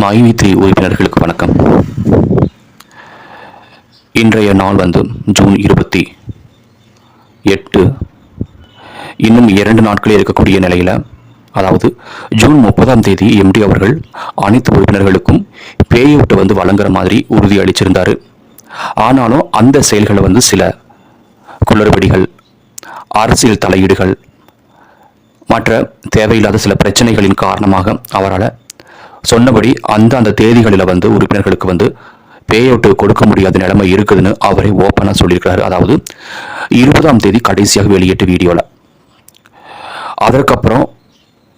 மாயுவித்ரி three உறுப்பினர்களுக்கு வணக்கம். இன்றைய நாள் வந்து ஜூன் இருபத்தி எட்டு. இன்னும் இரண்டு நாட்களே இருக்கக்கூடிய நிலையில் அதாவது ஜூன் முப்பதாம் தேதி எம்டி அவர்கள் அனைத்து உறுப்பினர்களுக்கும் பேயூட்டை வந்து வழங்குற மாதிரி உறுதி அளிச்சிருந்தார். ஆனாலும் அந்த செயல்களை வந்து சில குளறுபடிகள் அரசியல் தலையீடுகள் மற்ற தேவையில்லாத சில பிரச்சனைகளின் காரணமாக அவரால் சொன்னபடி அந்த அந்த தேதிகளில் வந்து உறுப்பினர்களுக்கு வந்து பே அவுட்டு கொடுக்க முடியாத நிலைமை இருக்குதுன்னு அவரே ஓப்பனாக சொல்லியிருக்கிறாரு. அதாவது இருபதாம் தேதி கடைசியாக வெளியிட்ட வீடியோவில் அதற்கப்புறம்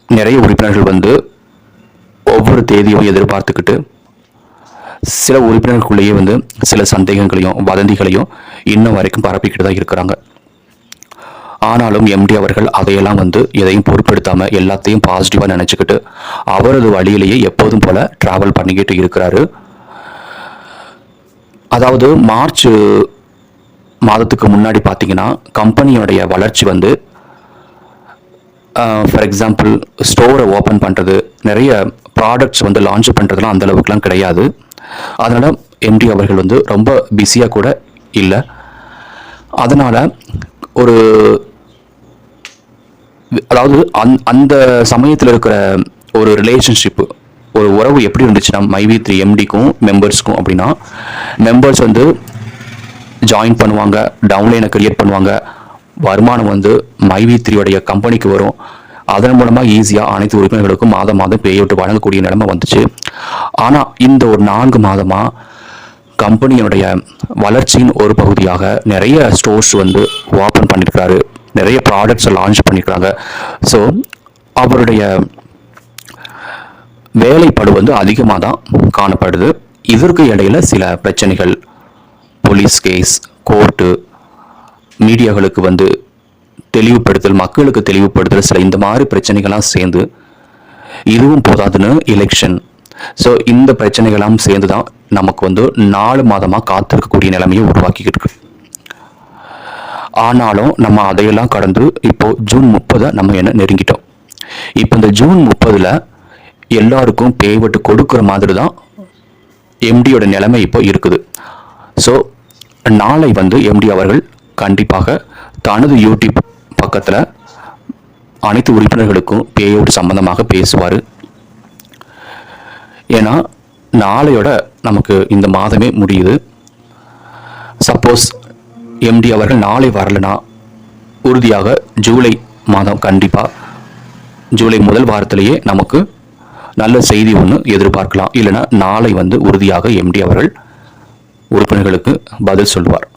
நிறைய உறுப்பினர்கள் வந்து ஒவ்வொரு தேதியும் எதிர்பார்த்துக்கிட்டு சில உறுப்பினர்களுக்குள்ளேயே வந்து சில சந்தேகங்களையும் வதந்திகளையும் இன்னும் வரைக்கும் பரப்பிக்கிட்டு தான் இருக்கிறாங்க. ஆனாலும் எம்டி அவர்கள் அதையெல்லாம் வந்து எதையும் பொருட்படுத்தாம எல்லாத்தையும் பாசிட்டிவாக நினச்சிக்கிட்டு அவரது வழியிலேயே எப்போதும் போல டிராவல் பண்ணிக்கிட்டு இருக்கிறாரு. அதாவது மார்ச் மாதத்துக்கு முன்னாடி பார்த்தீங்கன்னா கம்பெனியோடைய வளர்ச்சி வந்து ஃபார் எக்ஸாம்பிள் ஸ்டோரை ஓப்பன் பண்ணுறது நிறைய ப்ராடக்ட்ஸ் வந்து லான்ச் பண்ணுறதுலாம் அந்த அளவுக்குலாம் கிடையாது. அதனால் எம்டி அவர்கள் வந்து ரொம்ப பிஸியாக கூட இல்லை. அதனால் ஒரு அதாவது அந் அந்த சமயத்தில் இருக்கிற ஒரு ரிலேஷன்ஷிப்பு ஒரு உறவு எப்படி இருந்துச்சுன்னா மைவி த்ரீ எம்டிக்கும் மெம்பர்ஸ்க்கும் அப்படின்னா மெம்பர்ஸ் வந்து ஜாயின் பண்ணுவாங்க டவுன்லைனை கிரியேட் பண்ணுவாங்க வருமானம் வந்து மைவி த்ரீயோடைய கம்பெனிக்கு வரும். அதன் மூலமாக ஈஸியாக அனைத்து உறுப்பினர்களுக்கும் மாதம் மாதம் பே அவுட் வழங்கக்கூடிய நிலைமை வந்துச்சு. ஆனால் இந்த ஒரு நான்கு மாதமாக கம்பெனியினுடைய வளர்ச்சியின் ஒரு பகுதியாக நிறைய ஸ்டோர்ஸ் வந்து ஓப்பன் பண்ணியிருக்கிறாரு நிறைய ப்ராடக்ட்ஸ் லான்ச் பண்ணியிருக்காங்க ஸோ அவருடைய வேலைப்படு வந்து அதிகமாக தான் காணப்படுது. இதற்கு இடையில சில பிரச்சனைகள். போலீஸ் கேஸ் கோர்ட்டு மீடியாக்களுக்கு வந்து தெளிவுபடுத்தல் மக்களுக்கு தெளிவுபடுத்தல் சில இந்த மாதிரி பிரச்சனைகள்லாம் சேர்ந்து இதுவும் போதாதுன்னு எலெக்ஷன் ஸோ இந்த பிரச்சனைகள்லாம் சேர்ந்து தான் நமக்கு வந்து நாலு மாதமாக காத்திருக்கக்கூடிய நிலைமையை உருவாக்கிக்கிட்டு இருக்கு. ஆனாலும் நம்ம அதையெல்லாம் கடந்து இப்போது ஜூன் முப்பதை நம்ம என்ன நெருங்கிட்டோம். இப்போ இந்த ஜூன் முப்பதில் எல்லாருக்கும் பேவட்டு கொடுக்குற மாதிரி தான் எம்டியோட நிலைமை இப்போ இருக்குது. ஸோ நாளை வந்து எம்டி அவர்கள் கண்டிப்பாக தனது யூடியூப் பக்கத்தில் அனைத்து உறுப்பினர்களுக்கும் பேயோடு சம்பந்தமாக பேசுவார். ஏன்னா நாளையோட நமக்கு இந்த மாதமே முடியுது. சப்போஸ் எம்டி அவர்கள் நாளை வரலனா உறுதியாக ஜூலை மாதம் கண்டிப்பாக ஜூலை முதல் வாரத்திலேயே நமக்கு நல்ல செய்தி ஒன்று எதிர்பார்க்கலாம். இல்லைன்னா நாளை வந்து உறுதியாக எம்டி அவர்கள் உறுப்பினர்களுக்கு பதில் சொல்வார்.